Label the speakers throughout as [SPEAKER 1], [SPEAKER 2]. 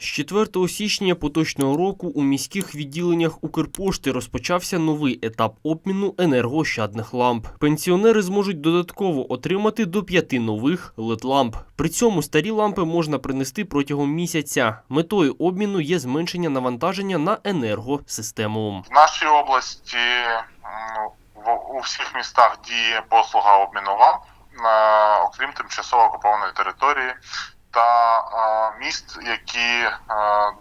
[SPEAKER 1] З 4 січня поточного року у міських відділеннях Укрпошти розпочався новий етап обміну енергоощадних ламп. Пенсіонери зможуть додатково отримати до п'яти нових LED-ламп. При цьому старі лампи можна принести протягом місяця. Метою обміну є зменшення навантаження на енергосистему.
[SPEAKER 2] В нашій області у всіх містах діє послуга обміну ламп, е, окрім тимчасово окупованої території та міст, які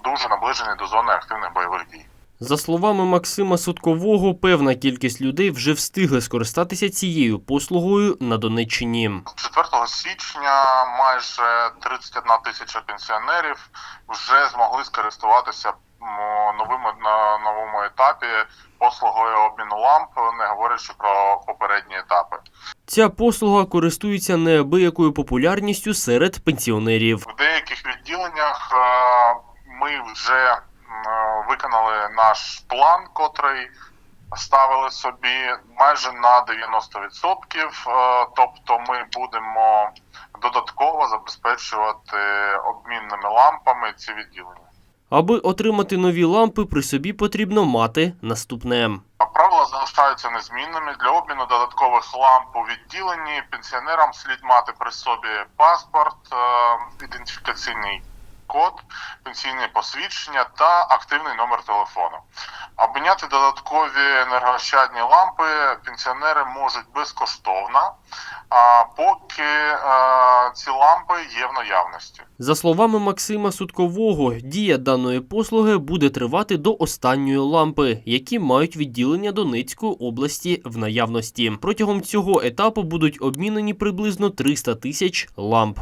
[SPEAKER 2] дуже наближені до зони активних бойових дій.
[SPEAKER 1] За словами Максима Суткового, певна кількість людей вже встигли скористатися цією послугою на Донеччині.
[SPEAKER 2] 4 січня майже 31 тисяча пенсіонерів вже змогли скористуватися новим на новому етапі послугою обміну ламп, не говорячи про попередні етапи.
[SPEAKER 1] Ця послуга користується неабиякою популярністю серед пенсіонерів.
[SPEAKER 2] В деяких відділеннях е, ми вже е, виконали наш план, котрий ставили собі майже на 90%. е, Тобто ми будемо додатково забезпечувати обмінними лампами ці відділення.
[SPEAKER 1] Аби отримати нові лампи, при собі потрібно мати наступне.
[SPEAKER 2] Залишаються незмінними. Для обміну додаткових ламп у відділенні пенсіонерам слід мати при собі паспорт, е, ідентифікаційний код, пенсійне посвідчення та активний номер телефону. Обміняти додаткові енергоощадні лампи пенсіонери можуть безкоштовно, а поки е, ці лампи є в наявності.
[SPEAKER 1] За словами Максима Суткового, дія даної послуги буде тривати до останньої лампи, які мають відділення Донецької області в наявності. Протягом цього етапу будуть обмінені приблизно 300 тисяч ламп.